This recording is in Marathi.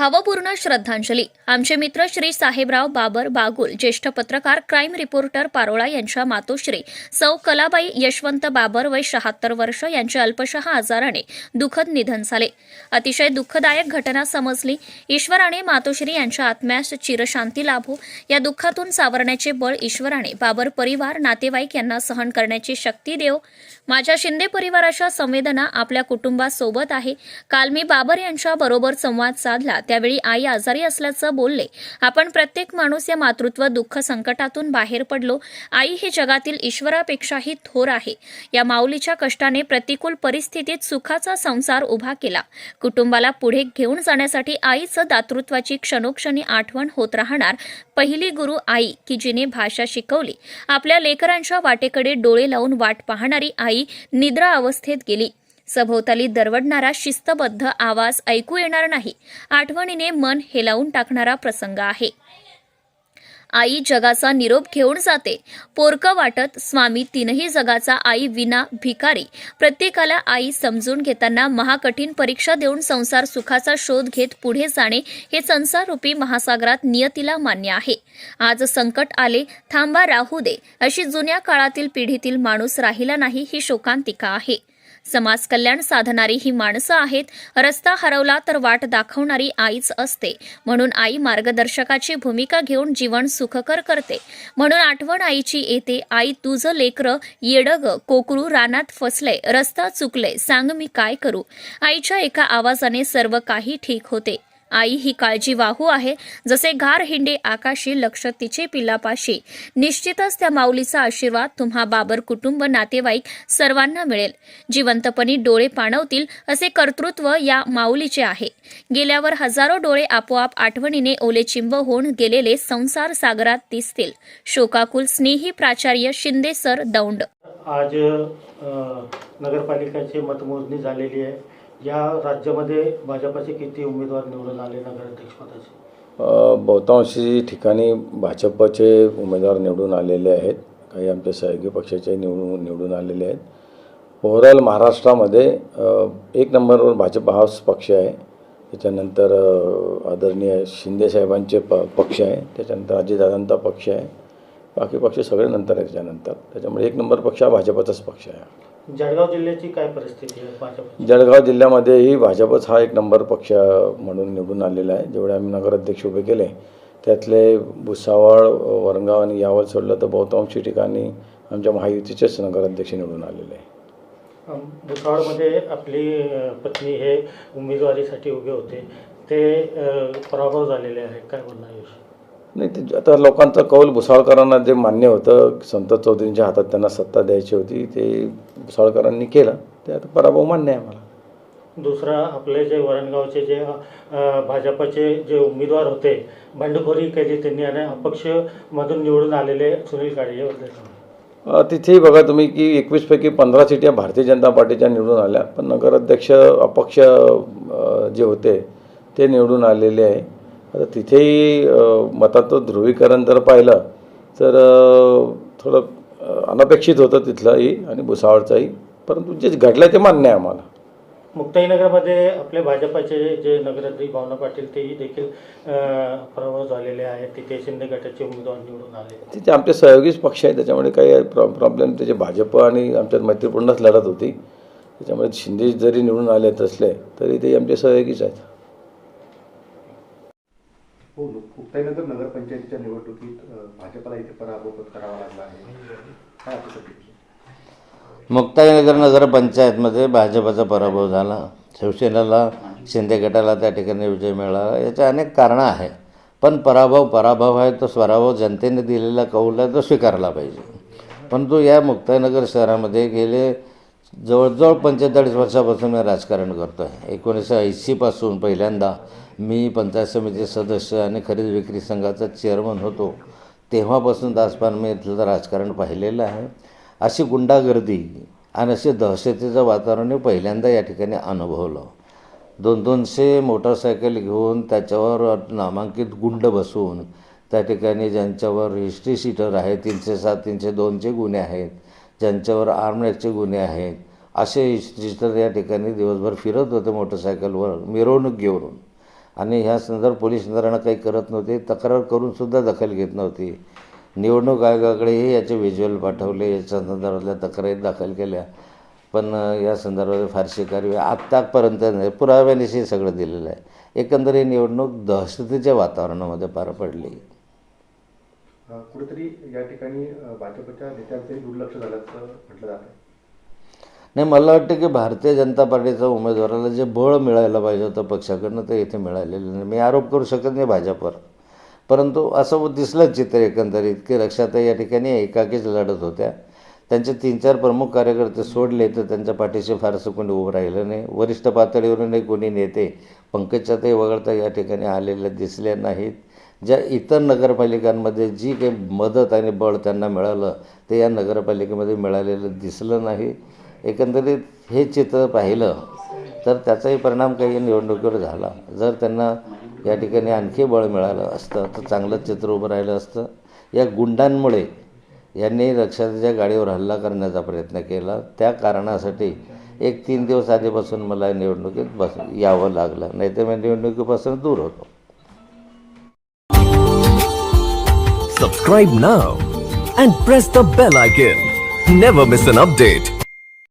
भावपूर्ण श्रद्धांजली. आमचे मित्र श्री साहेबराव बाबर बागुल ज्येष्ठ पत्रकार क्राईम रिपोर्टर पारोळा यांच्या मातोश्री सौ कलाबाई यशवंत बाबर वय शहात्तर वर्ष यांच्या अल्पशः आजाराने दुःखद निधन झाले. अतिशय दुःखदायक घटना समजली. ईश्वराने मातोश्री यांच्या आत्म्यास चिरशांती लाभो. या दुःखातून सावरण्याचे बळ ईश्वराने बाबर परिवार नातेवाईक यांना सहन करण्याची शक्ती देव. माझ्या शिंदे परिवाराच्या संवेदना आपल्या कुटुंबासोबत आहे. काल मी बाबर यांच्या बरोबर संवाद साधला. त्यावेळी आई आजारी असल्याचं बोलले. आपण प्रत्येक माणूस या मातृत्व दुःख संकटातून बाहेर पडलो. आई हे जगातील ईश्वरापेक्षाही थोर आहे. या माऊलीच्या कष्टाने प्रतिकूल परिस्थितीत सुखाचा संसार उभा केला. कुटुंबाला पुढे घेऊन जाण्यासाठी आईचं दातृत्वाची क्षणोक्षणी आठवण होत राहणार. पहिली गुरु आई की जिने भाषा शिकवली. आपल्या लेकरांच्या वाटेकडे डोळे लावून वाट पाहणारी आई निद्रा अवस्थेत गेली. सभोवताली दरवडणारा शिस्तबद्ध आवाज ऐकू येणार नाही. आठवणीने मन हेलावून टाकणारा प्रसंग आहे. आई जगाचा निरोप घेऊन जाते. पोरकं वाटत स्वामी तीनही जगाचा आई विना भिकारी. प्रत्येकाला आई समजून घेताना महाकठीण परीक्षा देऊन संसार सुखाचा शोध घेत पुढे जाणे हे संसाररूपी महासागरात नियतीला मान्य आहे. आज संकट आले थांबा राहू दे. अशी जुन्या काळातील पिढीतील माणूस राहिला नाही ही शोकांतिका आहे. समाज कल्याण साधणारी ही माणसं आहेत. रस्ता हरवला तर वाट दाखवणारी आईच असते. म्हणून आई मार्गदर्शकाची भूमिका घेऊन जीवन सुखकर करते. म्हणून आठवण आईची येते आई तुझं लेकरं येडग कोकरू रानात फसले रस्ता चुकले सांग मी काय करू? आईच्या एका आवाजाने सर्व काही ठीक होते. आई ही काळजी वाहू आहे. जसे घार हिंडे आकाशी लक्ष तिचे पिल्लापाशी निश्चितच त्या माऊलीचा आशीर्वाद तुम्हा बाबर कुटुंब नातेवाईक सर्वांना मिळेल. जिवंतपणी डोळे पाणवतील असे कर्तृत्व या माऊलीचे आहे. गेल्यावर हजारो डोळे आपोआप आठवणीने ओलेचिंब होऊन गेलेले संसार सागरात दिसतील. शोकाकुल स्नेही प्राचार्य शिंदे सर दौंड. आज नगरपालिकाची मतमोजणी झालेली आहे. या राज्यामध्ये भाजपाचे किती उमेदवार निवडून आले नगराध्यक्षपदाचे बहुतांशी ठिकाणी भाजपचे उमेदवार निवडून आलेले आहेत. काही आमच्या सहयोगी पक्षाचे निवडून निवडून आलेले आहेत. ओव्हरऑल महाराष्ट्रामध्ये एक नंबरवर भाजप हाच पक्ष आहे. त्याच्यानंतर आदरणीय शिंदेसाहेबांचे प पक्ष आहे. त्याच्यानंतर अजितदादांचा पक्ष आहे. बाकी पक्ष सगळे नंतर आहे त्याच्यानंतर. त्याच्यामुळे एक नंबर पक्ष हा भाजपचाच पक्ष आहे. जळगाव जिल्ह्याची काय परिस्थिती आहे भाजप जळगाव जिल्ह्यामध्येही भाजपच हा एक नंबर पक्ष म्हणून निवडून आलेला आहे. जेवढे आम्ही नगराध्यक्ष उभे केले त्यातले भुसावळ वरंगाव आणि यावल सोडलं तर बहुतांशी ठिकाणी आमच्या महायुतीचेच नगराध्यक्ष निवडून आलेले आहे. भुसावळमध्ये आपली पत्नी हे उमेदवारीसाठी उभे होते. ते पराभव झालेले आहे काय बोलणार? नाही ते आता लोकांचा कौल भुसावळकरांना जे मान्य होतं संत चौधरींच्या हातात त्यांना सत्ता द्यायची होती ते भुसावळकरांनी केलं. ते आता पराभव मान्य आहे मला. दुसरा आपले जे वरणगावचे जे भाजपाचे जे उमेदवार होते बंडखोरी केली त्यांनी आणि अपक्ष मधून निवडून आलेले सुनील काळे. अ, तिथेही बघा तुम्ही की एकवीसपैकी पंधरा सीट्या भारतीय जनता पार्टीच्या निवडून आल्या पण नगराध्यक्ष अपक्ष जे होते ते निवडून आलेले आहे. आता तिथेही मताचं ध्रुवीकरण जर पाहिलं तर थोडं अनपेक्षित होतं तिथलंही आणि भुसावळचंही. परंतु जे घडलं ते मान्य आहे आम्हाला. मुक्ताईनगरमध्ये आपले भाजपाचे जे नगराध्यक्ष भावना पाटील तेही देखील पराभव झालेले आहेत. तिथे शिंदे गटाचे उमेदवार निवडून आले. तिथे आमचे सहयोगीच पक्ष आहे. त्याच्यामुळे काही प्रॉ प्रॉब्लेम त्याचे भाजप आणि आमच्यात मैत्रीपूर्णच लढत होती. त्याच्यामुळे शिंदे जरी निवडून आले असले तरी ते आमचे सहयोगीच आहेत हो मुक्ताईनगर नगरपंचायतीच्या निवडणुकीत भाजपला इथे पराभव पत्करावा लागला आहे. काय मुक्ताईनगर नगरपंचायतमध्ये भाजपचा पराभव झाला. शिवसेनेला शिंदे गटाला त्या ठिकाणी विजय मिळाला. याचे अनेक कारणं आहे पण पराभव पराभव आहे तो स्वराभव जनतेने दिलेला कौल आहे तो स्वीकारला पाहिजे. परंतु या मुक्ताईनगर शहरामध्ये गेले जवळजवळ पंचेचाळीस वर्षापासून मी राजकारण करतो आहे एकोणीसशे ऐंशीपासून पहिल्यांदा मी पंचायत समिती सदस्य आणि खरेदी विक्री संघाचा चेअरमन होतो. तेव्हापासून दासपान मी इथलं राजकारण पाहिलेलं आहे. अशी गुंडागर्दी आणि असे दहशतीचं वातावरण पहिल्यांदा या ठिकाणी अनुभवलं. दोन दोनशे मोटरसायकल घेऊन त्याच्यावर नामांकित गुंड बसून त्या ठिकाणी ज्यांच्यावर हिस्ट्री सीटर आहे तीनशे सात तीनशे दोनचे गुन्हे आहेत ज्यांच्यावर आर्मनेटचे गुन्हे आहेत असे हिस्ट्री शीटर या ठिकाणी दिवसभर फिरत होते मोटरसायकलवर मिरवणूक घेऊन. आणि ह्या संदर्भात पोलीस यंत्रणा काही करत नव्हते. तक्रार करूनसुद्धा दखल घेत नव्हती. निवडणूक आयोगाकडेही याचे व्हिज्युअल पाठवले. याच्या संदर्भातल्या तक्रारी दाखल केल्या. पण या संदर्भात फारशी कारवाई आत्तापर्यंत नाही. पुराव्यानिशी सगळं दिलेलं आहे. एकंदर ही निवडणूक दहशतीच्या वातावरणामध्ये पार पडली. कुठेतरी या ठिकाणी भाजपच्या नेत्यांचंही दुर्लक्ष झाल्याचं म्हटलं जात आहे नाही मला वाटतं की भारतीय जनता पार्टीच्या उमेदवाराला जे बळ मिळायला पाहिजे होतं पक्षाकडनं ते इथे मिळालेलं नाही. मी आरोप करू शकत नाही भाजपवर. परंतु असं दिसलं चित्र एकंदरीत की रक्षाताई या ठिकाणी एकाकीच लढत होत्या. त्यांचे तीन चार प्रमुख कार्यकर्ते सोडले तर त्यांच्या पाठीशी फारसं कोणी उभं राहिलं नाही. वरिष्ठ पातळीवरूनही कोणी नेते. पंकजाताई वगळता या ठिकाणी आलेले दिसले नाहीत. ज्या इतर नगरपालिकांमध्ये जी काही मदत आणि बळ त्यांना मिळालं ते या नगरपालिकेमध्ये मिळालेलं दिसलं नाही. एकंदरीत हे चित्र पाहिलं तर त्याचाही परिणाम काही निवडणुकीवर झाला. जर त्यांना या ठिकाणी आणखी बळ मिळालं असतं तर चांगलं चित्र उभं राहिलं असतं. या गुंडांमुळे यांनी रक्षाच्या गाडीवर हल्ला करण्याचा प्रयत्न केला. त्या कारणासाठी एक तीन दिवस आधीपासून मला निवडणुकीत बस यावं लागलं. नाहीतर मी निवडणुकीपासून दूर होतो. Subscribe now and press the bell icon never miss an update